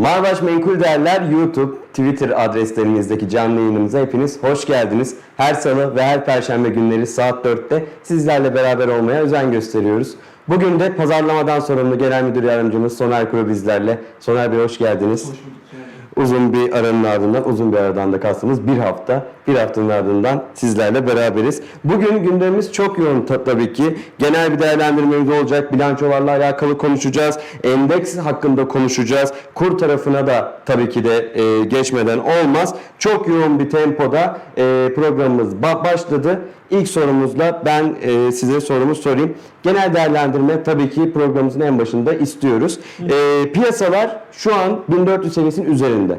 Marbaş Menkul Değerler YouTube, Twitter adreslerimizdeki canlı yayınımıza hepiniz hoş geldiniz. Her salı ve her perşembe günleri saat 4'te sizlerle beraber olmaya özen gösteriyoruz. Bugün de pazarlamadan sorumlu Genel Müdür Yardımcımız Soner Kuru bizlerle. Soner Bey hoş geldiniz. Hoş bulduk. Uzun bir aranın ardından, uzun bir aradan da kastımız bir hafta. Bir haftanın ardından sizlerle beraberiz. Bugün gündemimiz çok yoğun ta- tabii ki. Genel bir değerlendirmemiz olacak. Bilançolarla alakalı konuşacağız. Endeks hakkında konuşacağız. Kur tarafına da tabii ki de e, geçmeden olmaz. Çok yoğun bir tempoda e, programımız ba- başladı. İlk sorumuzla ben e, size sorumu sorayım. Genel değerlendirme tabii ki programımızın en başında istiyoruz. E, piyasalar şu an 1400 seviyesinin üzerinde.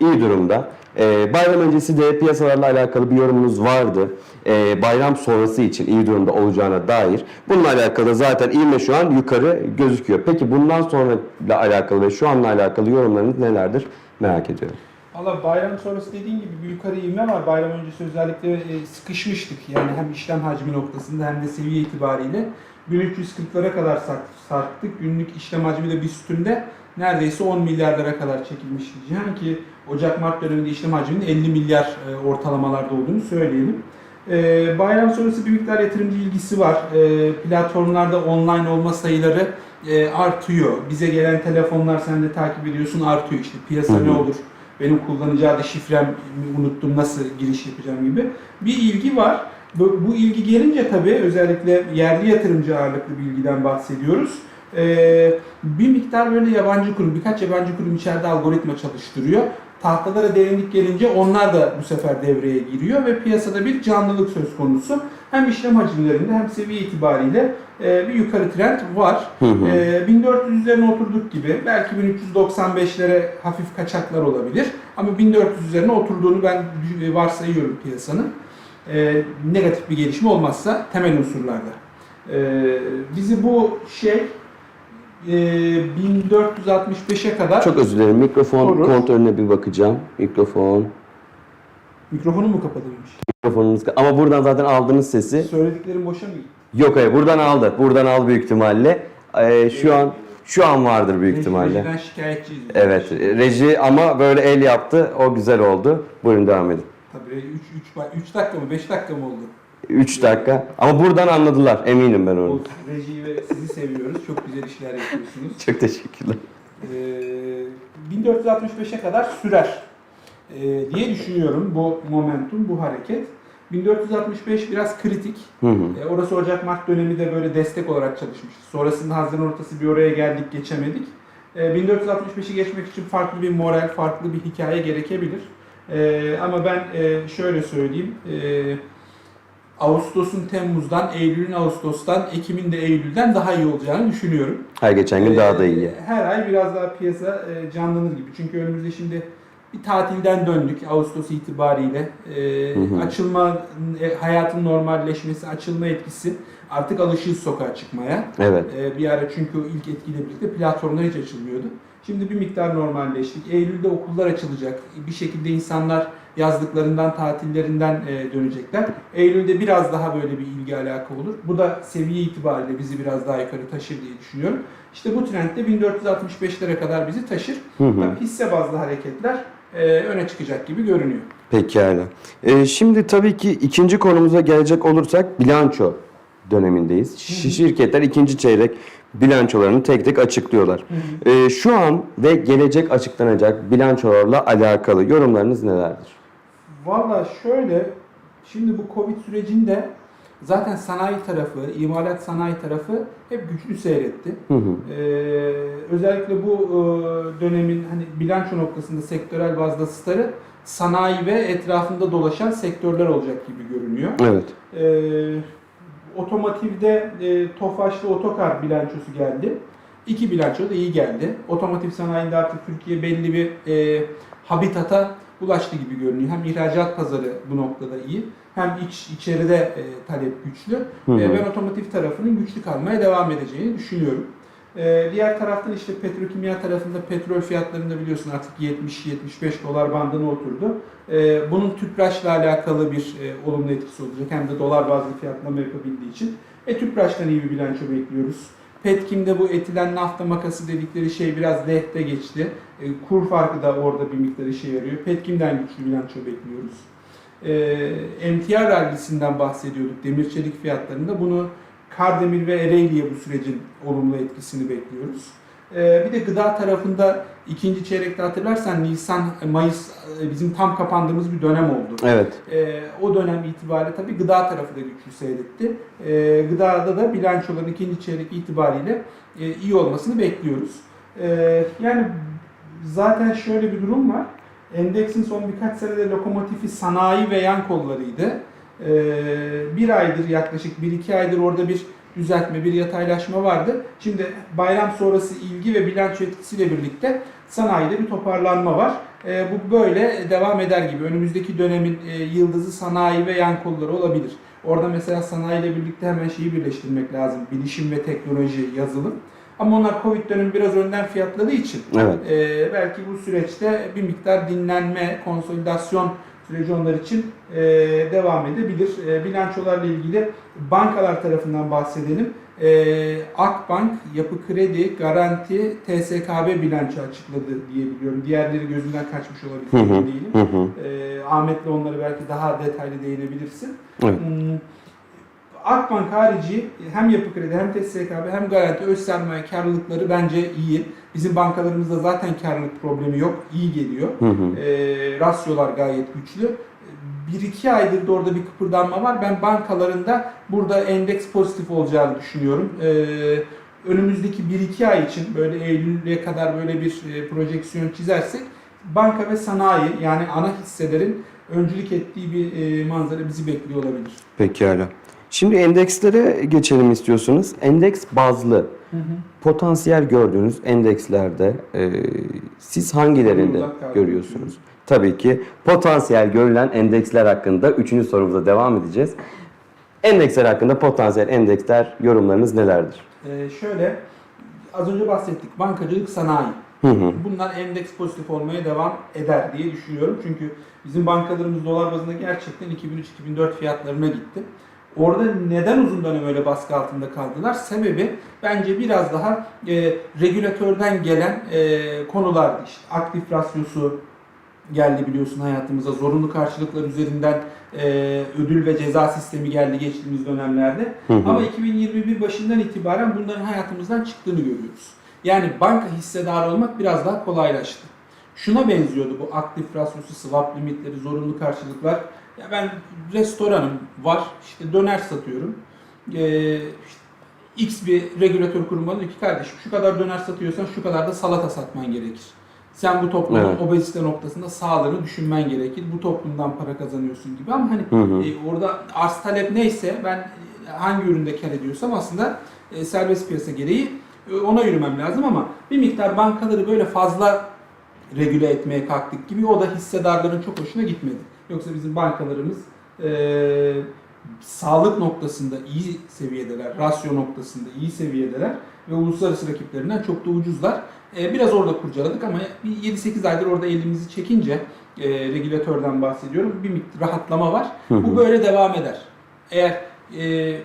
İyi durumda. E, bayram öncesi de piyasalarla alakalı bir yorumunuz vardı. E, bayram sonrası için iyi durumda olacağına dair. Bununla alakalı zaten ivme şu an yukarı gözüküyor. Peki bundan sonra ile alakalı ve şu anla alakalı yorumlarınız nelerdir? Merak ediyorum. Valla bayram sonrası dediğin gibi bir yukarı ivme var. Bayram öncesi özellikle e, sıkışmıştık. Yani hem işlem hacmi noktasında hem de seviye itibariyle 1340'lara kadar sarktık. Günlük işlem hacmi de bir üstünde neredeyse 10 milyarlara kadar çekilmişti. Cihan ki Ocak-Mart döneminde işlem hacminin 50 milyar e, ortalamalarda olduğunu söyleyelim. E, bayram sonrası bir miktar yatırımcı ilgisi var. E, platformlarda online olma sayıları e, artıyor. Bize gelen telefonlar sen de takip ediyorsun artıyor. İşte piyasa Hı hı. ne olur? Benim kullanacağı adı şifrem unuttum nasıl giriş yapacağım gibi bir ilgi var. Bu, bu ilgi gelince tabii özellikle yerli yatırımcı ağırlıklı bir ilgiden bahsediyoruz. Ee, bir miktar böyle yabancı kurum, birkaç yabancı kurum içeride algoritma çalıştırıyor. Tahtalara derinlik gelince onlar da bu sefer devreye giriyor ve piyasada bir canlılık söz konusu. Hem işlem hacimlerinde hem seviye itibariyle e, bir yukarı trend var. Hı hı. Ee, 1400 üzerine oturduk gibi belki 1395'lere hafif kaçaklar olabilir. Ama 1400 üzerine oturduğunu ben dü- varsayıyorum piyasanın. Negatif bir gelişme olmazsa temel unsurlarda. Bizi bu şey e, 1465'e kadar Çok özür dilerim. Mikrofon Olur. kontrolüne bir bakacağım. Mikrofon. mikrofonu mu kapalıymış? Mikrofonunuz ama buradan zaten aldığınız sesi Söylediklerim boşa mı gitti? yok hayır buradan aldı. Buradan al büyük ihtimalle. Ee, şu an şu an vardır büyük ihtimalle. Rejiden şikayetçiyiz. Evet reji ama böyle el yaptı. O güzel oldu. Buyurun devam edin. Tabii 3, 3, 3 dakika mı 5 dakika mı oldu? 3 dakika. Ama buradan anladılar. Eminim ben onu. Olsun. Rejiyi ve sizi seviyoruz. Çok güzel işler yapıyorsunuz. Çok teşekkürler. Ee, 1465'e kadar sürer ee, diye düşünüyorum bu momentum, bu hareket. 1465 biraz kritik. Hı hı. Ee, orası Ocak-Mart dönemi de böyle destek olarak çalışmıştı. Sonrasında Haziran ortası bir oraya geldik, geçemedik. Ee, 1465'i geçmek için farklı bir moral, farklı bir hikaye gerekebilir. Ee, ama ben e, şöyle söyleyeyim. Ee, Ağustos'un Temmuz'dan, Eylül'ün Ağustos'tan, Ekim'in de Eylül'den daha iyi olacağını düşünüyorum. Her geçen gün daha da Ee, iyi. Her ay biraz daha piyasa e, canlanır gibi. Çünkü önümüzde şimdi bir tatilden döndük Ağustos itibariyle. Ee, Hı hı. Açılma, e, hayatın normalleşmesi, açılma etkisi. Artık alışığız sokağa çıkmaya. Evet. Ee, bir ara çünkü ilk etkiyle birlikte platformlar hiç açılmıyordu. Şimdi bir miktar normalleştik. Eylül'de okullar açılacak. Bir şekilde insanlar yazlıklarından, tatillerinden e, dönecekler. Eylül'de biraz daha böyle bir ilgi alaka olur. Bu da seviye itibariyle bizi biraz daha yukarı taşır diye düşünüyorum. İşte bu trend de 1465'lere kadar bizi taşır. Hı hı. Tabii hisse bazlı hareketler e, öne çıkacak gibi görünüyor. Pekala. Ee, şimdi tabii ki ikinci konumuza gelecek olursak bilanço dönemindeyiz. Şi- Şirketler ikinci çeyrek bilançolarını tek tek açıklıyorlar. Ee, şu an ve gelecek açıklanacak bilançolarla alakalı yorumlarınız nelerdir? Valla şöyle, şimdi bu Covid sürecinde zaten sanayi tarafı, imalat sanayi tarafı hep güçlü seyretti. Hı hı. Ee, özellikle bu e, dönemin hani bilanço noktasında sektörel bazda starı sanayi ve etrafında dolaşan sektörler olacak gibi görünüyor. Evet. Ee, otomotivde e, Tofaş'la Otokar bilançosu geldi. İki bilanço da iyi geldi. Otomotiv sanayinde artık Türkiye belli bir e, habitata ulaştı gibi görünüyor. Hem ihracat pazarı bu noktada iyi hem iç içeride e, talep güçlü. Hı hı. E, ben otomotiv tarafının güçlü kalmaya devam edeceğini düşünüyorum. E, diğer taraftan işte petrokimya tarafında petrol fiyatlarında biliyorsun artık 70-75 dolar bandına oturdu. E, bunun tüpraşla alakalı bir e, olumlu etkisi olacak. Hem de dolar bazlı fiyatlama yapabildiği için. E, tüpraştan iyi bir bilanço bekliyoruz. Petkim'de bu etilen nafta makası dedikleri şey biraz lehte geçti. E, kur farkı da orada bir miktar işe yarıyor. Petkim'den güçlü bilanço bekliyoruz. E, emtia rallisinden bahsediyorduk demir çelik fiyatlarında. Bunu Kardemir ve Ereğli'ye bu sürecin olumlu etkisini bekliyoruz. E, bir de gıda tarafında ikinci çeyrekte hatırlarsan Nisan, Mayıs e, bizim tam kapandığımız bir dönem oldu. Evet. E, o dönem itibariyle tabii gıda tarafı da güçlü seyretti. E, gıdada da bilançoların ikinci çeyrek itibariyle e, iyi olmasını bekliyoruz. Yani zaten şöyle bir durum var. Endeksin son birkaç senede lokomotifi sanayi ve yan kollarıydı. Bir aydır yaklaşık bir iki aydır orada bir düzeltme, bir yataylaşma vardı. Şimdi bayram sonrası ilgi ve bilanço etkisiyle birlikte sanayide bir toparlanma var. E, bu böyle devam eder gibi. Önümüzdeki dönemin e, yıldızı sanayi ve yan kolları olabilir. Orada mesela sanayiyle birlikte hemen şeyi birleştirmek lazım. Bilişim ve teknoloji, yazılım. Ama onlar Covid dönemi biraz önden fiyatladığı için Evet. e, belki bu süreçte bir miktar dinlenme, konsolidasyon süreci onlar için e, devam edebilir. E, bilançolarla ilgili bankalar tarafından bahsedelim. E, Akbank, Yapı Kredi, Garanti, TSKB bilanço açıkladı diye biliyorum. Diğerleri gözünden kaçmış olabilir, Hı hı. değilim. Hı hı. E, Ahmet'le onları belki daha detaylı değinebilirsin. Evet. Hmm, Akbank harici hem Yapı Kredi hem TSKB hem Garanti öz sermaye karlılıkları bence iyi. Bizim bankalarımızda zaten karlılık problemi yok. iyi geliyor. Hı hı. E, rasyolar gayet güçlü. Bir iki aydır da orada bir kıpırdanma var. Ben bankalarında burada endeks pozitif olacağını düşünüyorum. E, önümüzdeki 1-2 ay için böyle Eylül'e kadar böyle bir e, projeksiyon çizersek banka ve sanayi yani ana hisselerin öncülük ettiği bir e, manzara bizi bekliyor olabilir. Pekala. Şimdi endekslere geçelim istiyorsunuz. Endeks bazlı potansiyel gördüğünüz endekslerde e, siz hangilerinde görüyorsunuz? Tabii ki potansiyel görülen endeksler hakkında üçüncü sorumuza devam edeceğiz. Endeksler hakkında potansiyel endeksler yorumlarınız nelerdir? Ee, şöyle az önce bahsettik bankacılık sanayi. Hı hı. Bunlar endeks pozitif olmaya devam eder diye düşünüyorum. Çünkü bizim bankalarımız dolar bazında gerçekten 2003-2004 fiyatlarına gitti. Orada neden uzun dönem öyle baskı altında kaldılar? Sebebi bence biraz daha e, regülatörden gelen e, konulardı. İşte aktif rasyosu geldi biliyorsun hayatımıza. Zorunlu karşılıklar üzerinden e, ödül ve ceza sistemi geldi geçtiğimiz dönemlerde. Hı hı. Ama 2021 başından itibaren bunların hayatımızdan çıktığını görüyoruz. Yani banka hissedarı olmak biraz daha kolaylaştı. Şuna benziyordu bu aktif rasyosu, swap limitleri, zorunlu karşılıklar. Ya ben restoranım var, işte döner satıyorum. Ee, işte X bir regülatör kurumu bana diyor ki kardeşim şu kadar döner satıyorsan şu kadar da salata satman gerekir. Sen bu toplumun Evet. obezite noktasında sağlığını düşünmen gerekir. Bu toplumdan para kazanıyorsun gibi ama hani Hı hı. e, orada arz talep neyse ben e, hangi üründe kar ediyorsam aslında e, serbest piyasa gereği e, ona yürümem lazım ama bir miktar bankaları böyle fazla regüle etmeye kalktık gibi o da hissedarların çok hoşuna gitmedi. Yoksa bizim bankalarımız e, sağlık noktasında iyi seviyedeler, rasyo noktasında iyi seviyedeler ve uluslararası rakiplerinden çok da ucuzlar. E, biraz orada kurcaladık ama bir 7-8 aydır orada elimizi çekince e, regülatörden bahsediyorum. Bir miktar rahatlama var. Hı hı. Bu böyle devam eder. Eğer e,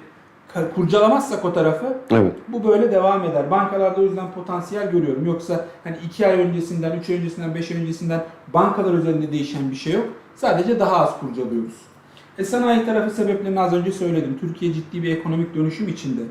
kurcalamazsak o tarafı Evet. bu böyle devam eder. Bankalarda o yüzden potansiyel görüyorum. Yoksa hani 2 ay öncesinden, 3 ay öncesinden, 5 ay öncesinden bankalar üzerinde değişen bir şey yok. Sadece daha az kurcalıyoruz. E sanayi tarafı sebeplerini az önce söyledim. Türkiye ciddi bir ekonomik dönüşüm içinde.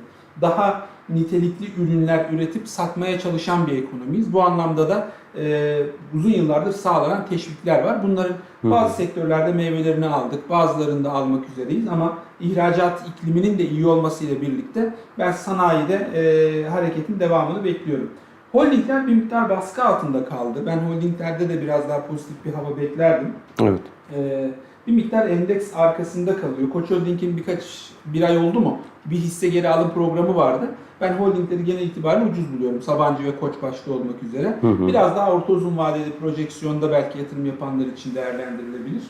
Daha nitelikli ürünler üretip satmaya çalışan bir ekonomiyiz. Bu anlamda da e, uzun yıllardır sağlanan teşvikler var. Bunların Hı hı. bazı sektörlerde meyvelerini aldık, bazılarını da almak üzereyiz ama ihracat ikliminin de iyi olmasıyla birlikte ben sanayide e, hareketin devamını bekliyorum. Holdingler bir miktar baskı altında kaldı. Ben holdinglerde de biraz daha pozitif bir hava beklerdim. Evet. Ee, bir miktar endeks arkasında kalıyor. Koç Holding'in birkaç bir ay oldu mu bir hisse geri alım programı vardı. Ben holdingleri genel itibariyle ucuz buluyorum. Sabancı ve Koç başta olmak üzere. Hı hı. Biraz daha orta uzun vadeli projeksiyonda belki yatırım yapanlar için değerlendirilebilir.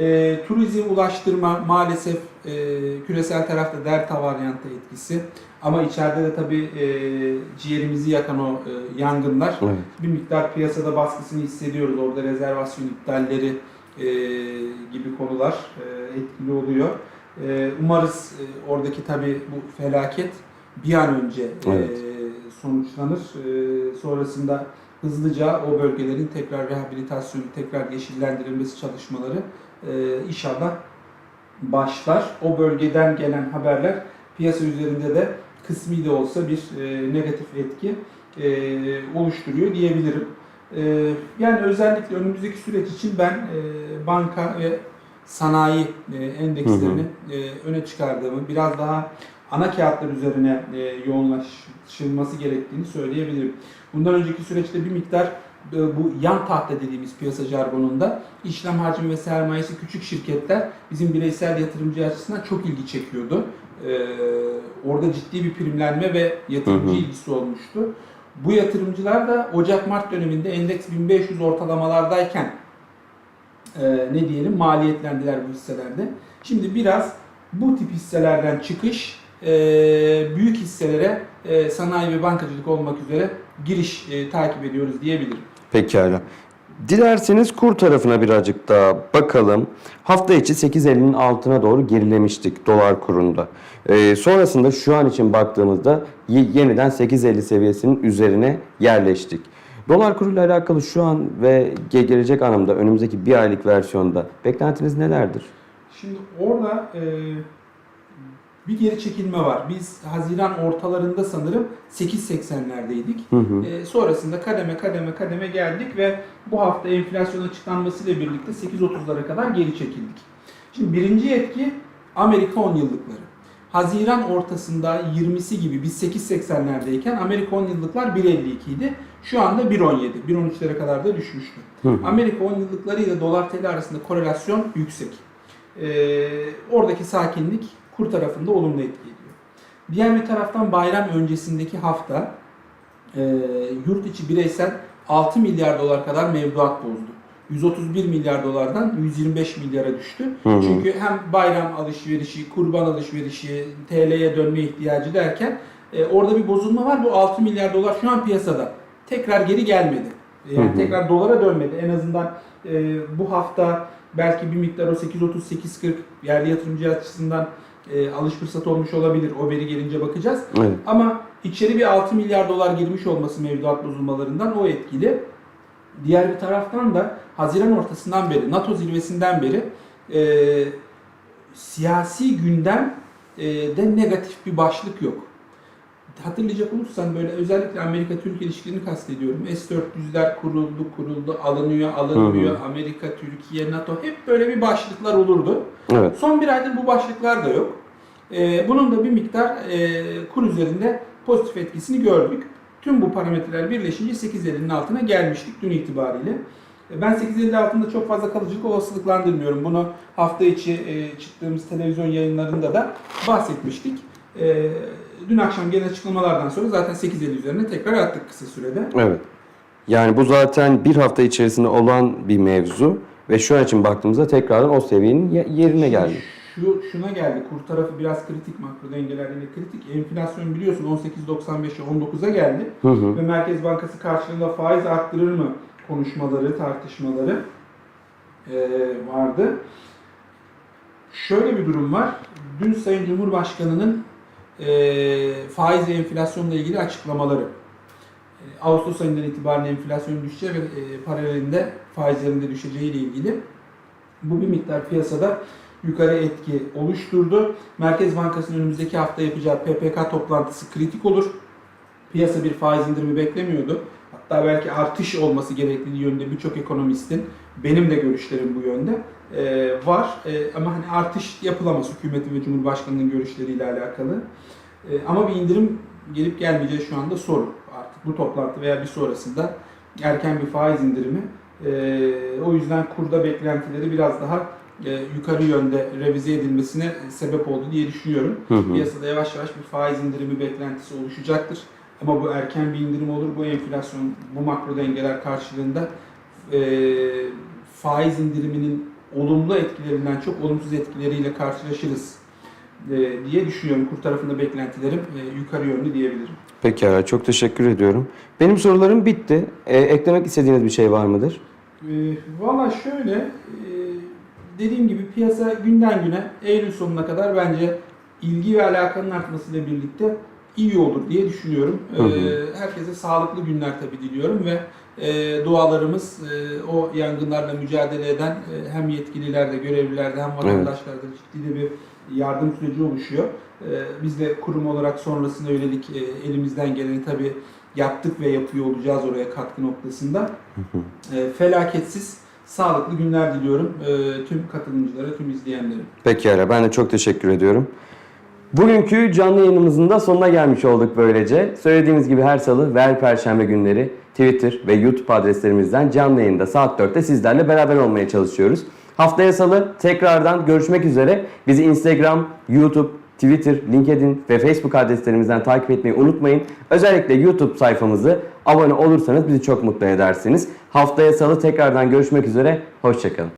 Ee, turizm, ulaştırma maalesef e, küresel tarafta delta varyantı etkisi. Ama içeride de tabii e, ciğerimizi yakan o e, yangınlar Evet. bir miktar piyasada baskısını hissediyoruz. Orada rezervasyon iptalleri e, gibi konular e, etkili oluyor. E, umarız e, oradaki tabii bu felaket bir an önce e, Evet. sonuçlanır. E, sonrasında hızlıca o bölgelerin tekrar rehabilitasyonu, tekrar yeşillendirilmesi çalışmaları e, inşallah başlar. O bölgeden gelen haberler piyasa üzerinde de kısmi de olsa bir e, negatif etki e, oluşturuyor diyebilirim. E, yani özellikle önümüzdeki süreç için ben e, banka ve sanayi e, endekslerini e, öne çıkardığımı, biraz daha ana kağıtlar üzerine e, yoğunlaşılması gerektiğini söyleyebilirim. Bundan önceki süreçte bir miktar bu yan tahta dediğimiz piyasa jargonunda işlem hacmi ve sermayesi küçük şirketler bizim bireysel yatırımcı açısından çok ilgi çekiyordu. E, orada ciddi bir primlenme ve yatırımcı Hı hı. ilgisi olmuştu. Bu yatırımcılar da Ocak-Mart döneminde endeks 1500 ortalamalardayken e, ne diyelim maliyetlendiler bu hisselerde. Şimdi biraz bu tip hisselerden çıkış e, büyük hisselere e, sanayi ve bankacılık olmak üzere giriş e, takip ediyoruz diyebilirim. Pekala. Dilerseniz kur tarafına birazcık daha bakalım. Hafta içi 8.50'nin altına doğru gerilemiştik dolar kurunda. Ee, sonrasında şu an için baktığımızda ye- yeniden 8.50 seviyesinin üzerine yerleştik. Dolar kuruyla alakalı şu an ve ge- gelecek anlamda önümüzdeki bir aylık versiyonda beklentiniz nelerdir? Şimdi orada e, bir geri çekilme var. Biz Haziran ortalarında sanırım 8.80'lerdeydik. Hı hı. E, sonrasında kademe kademe kademe geldik ve bu hafta enflasyon açıklanmasıyla birlikte 8.30'lara kadar geri çekildik. Şimdi birinci etki Amerika 10 yıllıkları. Haziran ortasında 20'si gibi biz 8.80'lerdeyken Amerika 10 yıllıklar 1.52 idi. Şu anda 1.17, 1.13'lere kadar da düşmüştü. Hı hı. Amerika 10 yıllıkları ile dolar TL arasında korelasyon yüksek. Ee, oradaki sakinlik kur tarafında olumlu etki ediyor. Diğer bir taraftan bayram öncesindeki hafta e, yurt içi bireysel 6 milyar dolar kadar mevduat bozdu. 131 milyar dolardan 125 milyara düştü. Hı hı. Çünkü hem bayram alışverişi, kurban alışverişi, TL'ye dönme ihtiyacı derken e, orada bir bozulma var. Bu 6 milyar dolar şu an piyasada. Tekrar geri gelmedi. E, Yani Hı hı. tekrar dolara dönmedi. En azından e, bu hafta belki bir miktar o 8.30-8.40 yerli yatırımcı açısından e, alış fırsatı olmuş olabilir. O veri gelince bakacağız. Evet. Ama içeri bir 6 milyar dolar girmiş olması mevduat bozulmalarından o etkili. Diğer bir taraftan da Haziran ortasından beri, NATO zirvesinden beri e, siyasi gündem e, de negatif bir başlık yok. Hatırlayacak olursan böyle özellikle Amerika-Türkiye ilişkilerini kastediyorum. S-400'ler kuruldu, kuruldu, alınıyor, alınmıyor. Amerika, Türkiye, NATO hep böyle bir başlıklar olurdu. Evet. Son bir aydır bu başlıklar da yok. Ee, bunun da bir miktar e, kur üzerinde pozitif etkisini gördük. Tüm bu parametreler birleşince 8.50'nin altına gelmiştik dün itibariyle. E, Ben 8.50 altında çok fazla kalıcılık olasılıklandırmıyorum. Bunu hafta içi e, çıktığımız televizyon yayınlarında da bahsetmiştik. Dün akşam gelen açıklamalardan sonra zaten 8.50 üzerine tekrar attık kısa sürede. Evet. Yani bu zaten bir hafta içerisinde olan bir mevzu ve şu an için baktığımızda tekrardan o seviyenin ye- yerine geldi. Şu şuna geldi. Kur tarafı biraz kritik makro dengeler yine kritik. Enflasyon biliyorsun 18.95'e 19'a geldi. Hı hı. Ve Merkez Bankası karşılığında faiz arttırır mı konuşmaları, tartışmaları eee, vardı. Şöyle bir durum var. Dün Sayın Cumhurbaşkanı'nın eee faiz ve enflasyonla ilgili açıklamaları. Eee, Ağustos ayından itibaren enflasyonun düşeceği ve eee, paralelinde faizlerin de düşeceği ile ilgili bu bir miktar piyasada yukarı etki oluşturdu. Merkez Bankası'nın önümüzdeki hafta yapacağı PPK toplantısı kritik olur. Piyasa bir faiz indirimi beklemiyordu. Hatta belki artış olması gerektiği yönde birçok ekonomistin, benim de görüşlerim bu yönde e, var. E, ama hani artış yapılamaz hükümetin ve Cumhurbaşkanı'nın görüşleriyle alakalı. E, ama bir indirim gelip gelmeyeceği şu anda soru. Artık bu toplantı veya bir sonrasında erken bir faiz indirimi. E, o yüzden kurda beklentileri biraz daha e, yukarı yönde revize edilmesine sebep oldu diye düşünüyorum. Hı hı. Piyasada yavaş yavaş bir faiz indirimi beklentisi oluşacaktır. Ama bu erken bir indirim olur. Bu enflasyon, bu makro dengeler karşılığında e, faiz indiriminin olumlu etkilerinden çok olumsuz etkileriyle karşılaşırız e, diye düşünüyorum. Kur tarafında beklentilerim e, yukarı yönlü diyebilirim. Pekala çok teşekkür ediyorum. Benim sorularım bitti. Ee, eklemek istediğiniz bir şey var mıdır? E, Valla şöyle, e, dediğim gibi piyasa günden güne Eylül sonuna kadar bence ilgi ve alakanın artmasıyla birlikte iyi olur diye düşünüyorum. Hı hı. Ee, herkese sağlıklı günler tabii diliyorum ve e, dualarımız e, o yangınlarla mücadele eden e, hem yetkililerde, görevlilerde hem vatandaşlarda ciddi de bir yardım süreci oluşuyor. E, biz de kurum olarak sonrasında yönelik e, elimizden geleni tabii yaptık ve yapıyor olacağız oraya katkı noktasında. E, felaketsiz, sağlıklı günler diliyorum e, tüm katılımcılara, tüm izleyenlere. Pekala ben de çok teşekkür ediyorum. Bugünkü canlı yayınımızın da sonuna gelmiş olduk böylece. Söylediğimiz gibi her salı ve her perşembe günleri Twitter ve YouTube adreslerimizden canlı yayında saat 4'te sizlerle beraber olmaya çalışıyoruz. Haftaya salı tekrardan görüşmek üzere. Bizi Instagram, YouTube, Twitter, LinkedIn ve Facebook adreslerimizden takip etmeyi unutmayın. Özellikle YouTube sayfamızı abone olursanız bizi çok mutlu edersiniz. Haftaya salı tekrardan görüşmek üzere. Hoşçakalın.